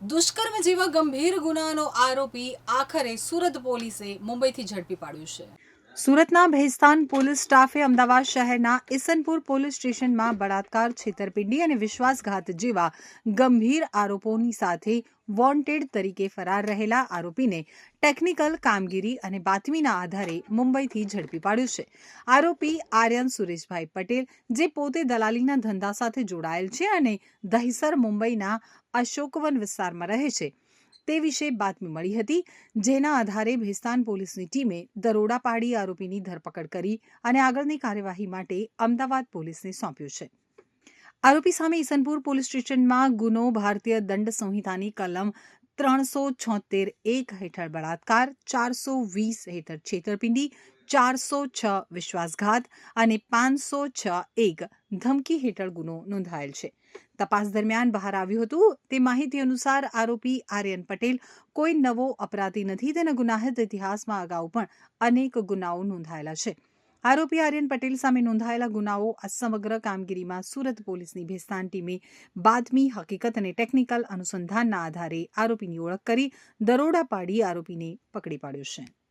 દુષ્કર્મ જેવા ગંભીર ગુનાનો આરોપી આખરે સુરત પોલીસે મુંબઈથી ઝડપી પાડ્યો છે. સુરતના ભેસ્તાન પોલીસ સ્ટાફે અમદાવાદ શહેરના ઈસનપુર પોલીસ સ્ટેશનમાં બળાત્કાર, છેતરપિંડી અને વિશ્વાસઘાત જેવા ગંભીર આરોપોની સાથે વોન્ટેડ તરીકે ફરાર રહેલા આરોપીને ટેકનિકલ કામગીરી અને બાતમીના આધારે મુંબઈથી ઝડપી પાડ્યો છે. આરોપી આર્યન સુરેશભાઈ પટેલ, જે પોતે દલાલીના ધંધા સાથે જોડાયેલ છે અને દહીસર મુંબઈના અશોકવન વિસ્તારમાં રહે છે તે વિશે બાતમી મળી હતી. જેના આધારે ભેસ્તાન પોલીસની ટીમે દરોડા પાડી આરોપીની ધરપકડ કરી અને આગળની કાર્યવાહી માટે અમદાવાદ પોલીસને સોંપ્યું છે. આરોપી સામે ઈસનપુર પોલીસ સ્ટેશનમાં ગુનો, ભારતીય દંડ સંહિતાની કલમ ત્રણસો છોતેર એક હેઠળ બળાત્કાર, ચારસો વીસ હેઠળ છેતરપિંડી, ચારસો છ વિશ્વાસઘાત અને પાંચસો છ એક ધમકી હેઠળ ગુનો નોંધાયેલ છે. તપાસ દરમિયાન બહાર આવ્યું હતું, તે માહિતી અનુસાર આરોપી આર્યન પટેલ કોઈ નવો અપરાધી નથી, તેના ગુનાહિત ઇતિહાસમાં અગાઉ પણ અનેક ગુનાઓ નોંધાયેલા છે. આરોપી આર્યન પટેલ સામે નોંધાયેલા ગુનાઓ આ સમગ્ર કામગીરીમાં સુરત પોલીસની ભેસ્તાન ટીમે બાતમી હકીકત અને ટેકનિકલ અનુસંધાનના આધારે આરોપીની ઓળખ કરી દરોડા પાડી આરોપીને પકડી પાડ્યો છે.